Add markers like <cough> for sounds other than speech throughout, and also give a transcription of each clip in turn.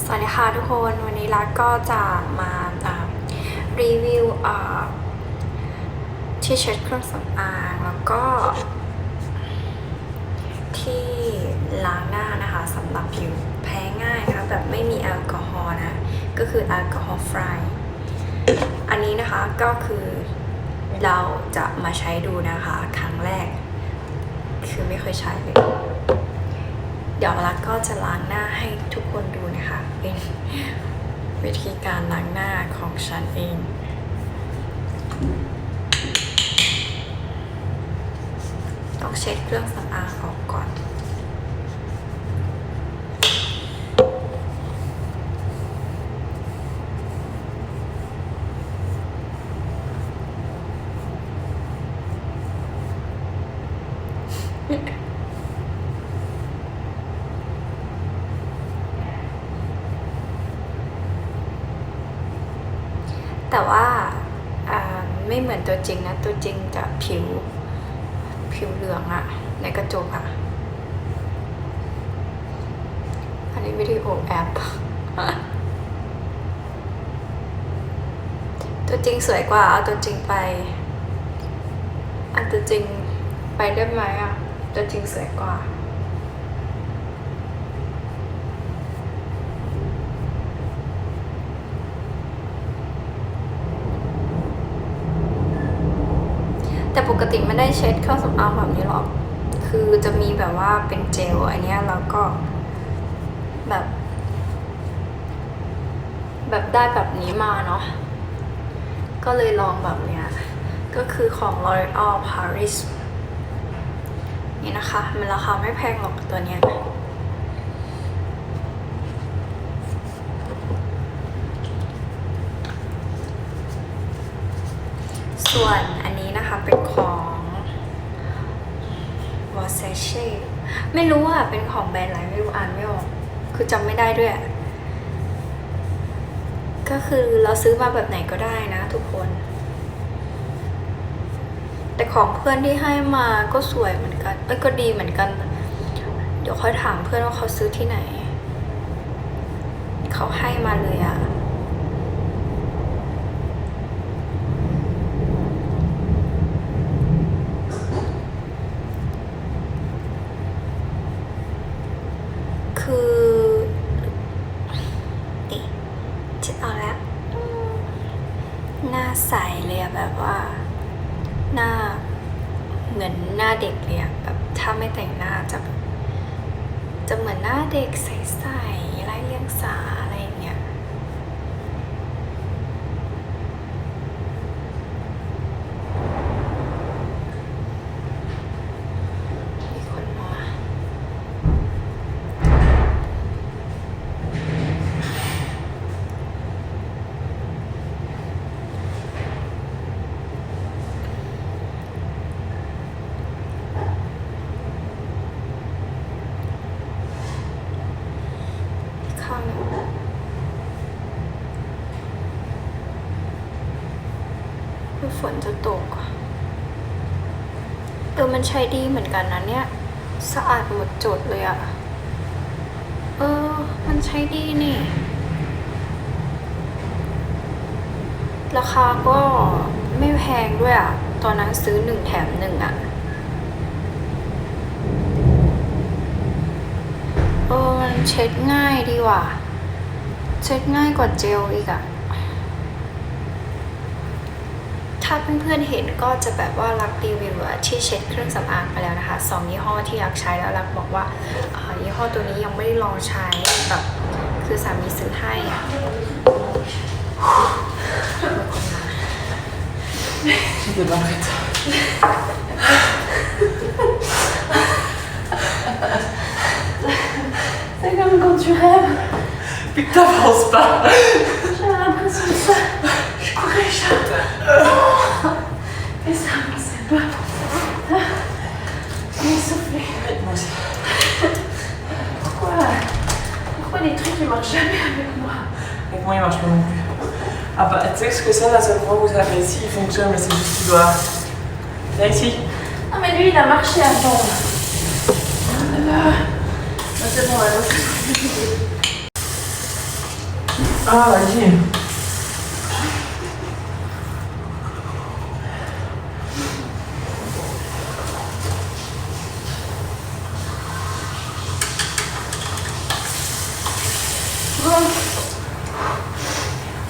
สวัสดีค่ะทุกคนวันนี้รักก็จะมารีวิวที่เช็ดเครื่องสำอางแล้วก็ ที่ล้างหน้านะคะสำหรับผิวแพ้ง่ายนะคะแบบไม่มีแอลกอฮอล์นะก็คือแอลกอฮอล์ฟรายอันนี้นะคะก็คือเราจะมาใช้ดูนะคะ ครั้งแรก คือไม่เคยใช้เลย เดี๋ยวรักก็จะล้างหน้าให้ทุกคนดูนะคะ เป็นวิธีการล้างหน้าของฉันเองต้องเช็ดเครื่องสำอางออกก่อน แต่ว่าอ่าไม่เหมือนตัวจริงนะ ตัวจริงจะผิวผิวเหลืองอะในกระจกอะอันนี้วิดีโอแอป ตัวจริงสวยกว่าเอาตัวจริงไป อันตัวจริงไปได้ไหมอะตัวจริงสวยกว่า แติไม่ได้เช็ดเครื่องสำอางแบบนี้หรอก คือจะมีแบบว่าเป็นเจลอันนี้แล้วก็แบบ แบบได้แบบนี้มาเนาะ ก็เลยลองแบบเนี้ย ก็คือของ L'Oreal Paris นี่นะคะ มันราคาไม่แพงหรอกตัวเนี้ยส่วน เป็นของ v e r s a c e ไม่รู้ว่าเป็นของแบรนด์อะไรไม่รู้อ่านไม่ออก คือจำไม่ได้ด้วย ก็คือเราซื้อมาแบบไหนก็ได้นะทุกคน แต่ของเพื่อนที่ให้มาก็สวยเหมือนกัน เอ้ยก็ดีเหมือนกัน เดี๋ยวค่อยถามเพื่อนว่าเขาซื้อที่ไหน เขาให้มาเลยอะคือนี่คิดเอาแล้วอืมหน้าใสเลยอะ แบบว่าหน้าเหมือนหน้าเด็กเลยอะแบบถ้าไม่แต่งหน้าจะจะเหมือนหน้าเด็กใสๆไร้เรียงสาอะไรอย่างเงี้ย มีคนมา ข้างหนึ่ง คือฝนจะตกเออมันใช้ดีเหมือนกันนะเนี่ย สะอาดหมดจดเลยอะเออ มันใช้ดีนี่ ราคาก็ไม่แพงด้วยอะตอนนั้นซื้อหนึ่งแถมหนึ่งอะเออ มันเช็ดง่ายดีว่ะ เช็ดง่ายกว่าเจลอีกอะ ถ้าเพื่อนๆเห็นก็จะแบบว่ารักรีวิวอะที่เช็ดเครื่องสำอางไปแล้วนะคะสองยี่ห้อที่รักใช้แล้วรักบอกว่าอ่ายี่ห้อตัวนี้ยังไม่ได้ลองใช้แบบคือสามีซื้อให้อะ J'étais pas prête. C'est comme quand tu rêves. Puis que t'avances pas. J'avais l'impression de ça. Je courais, je... Est soufflé. Pourquoi Pourquoi les trucs ils marchent jamais avec moi? Avec moi, il marche pas non plus. Ah bah, tu sais ce que c'est la seule fois où ça fait ici, il fonctionne, mais c'est juste qu'il doit. Viens ici. Non mais lui il a marché avant. Ah là là. Bah, c'est bon alors. Ah, vas-y.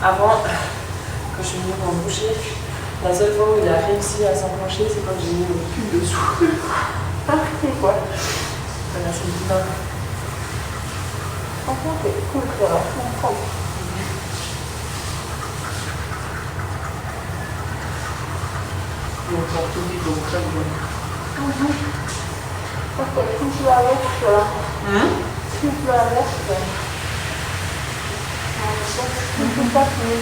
Avant, quand je suis venue pour me boucher, la seule fois où il a réussi à s'enclencher, c'est quand j'ai mis le cul dessous. <laughs> Quoi. Voilà, c'est bien. Franchement, c'est cool, propre. Donc, tout dit, donc, très bien. Parce que tu la là, Hein tu la peux pas finir.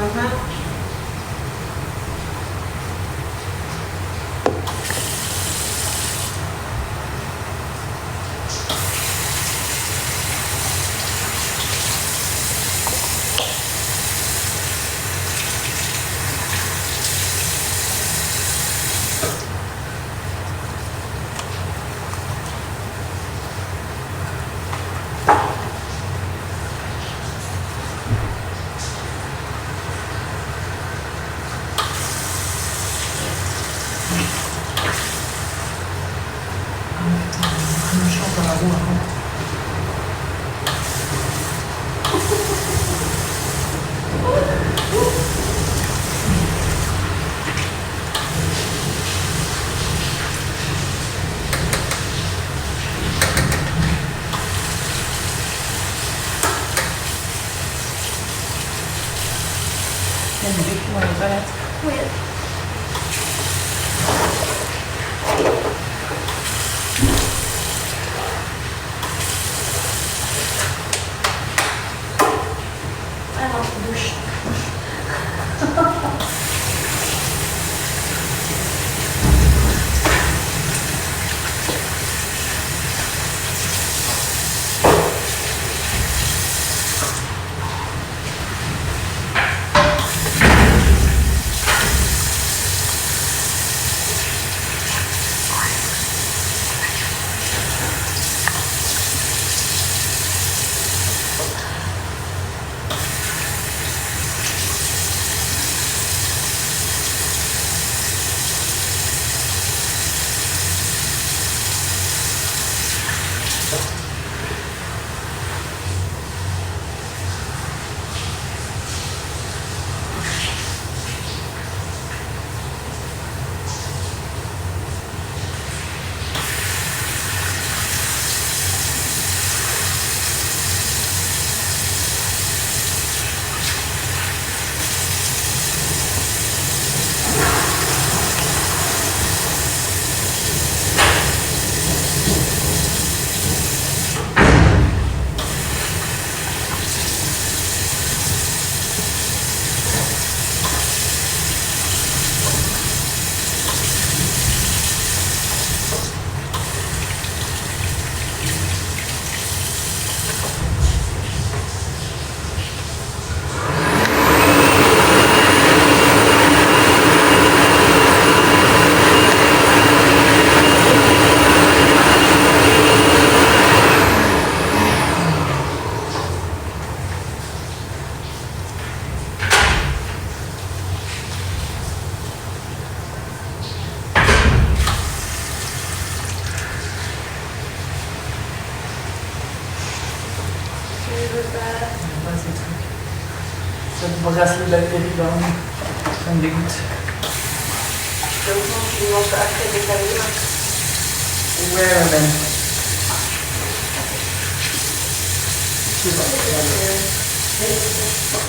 Gracias. Then the big one, go ahead. Quit. Pas ces trucs. Cette bracelet de la là, ça me dégoûte. Heureusement, tu manges après des. Ouais, ouais, ben. Je sais pas.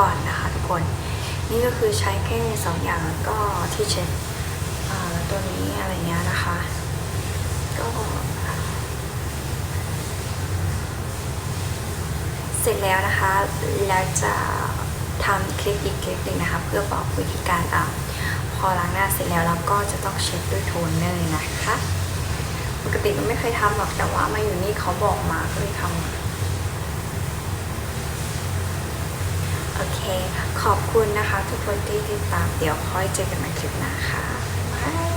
ก่อนนะคะทุกคน นี่ก็คือใช้แค่สองอย่างแล้วก็ที่เช็ดตัวนี้อะไรเงี้ยนะคะ ก็เสร็จแล้วนะคะ แล้วจะทำคลิปอีกคลิปหนึ่งนะคะ เพื่อบอกวิธีการอะพอล้างหน้าเสร็จแล้วเราก็จะต้องเช็ดด้วยโทนเนอร์นะคะ ปกติก็ไม่เคยทำหรอกแต่ว่ามาอยู่นี่เขาบอกมาก็เลยทำโอเค ขอบคุณนะคะทุกคนที่ติดตาม เดี๋ยวค่อยเจอกันใหม่คลิปหน้าค่ะบาย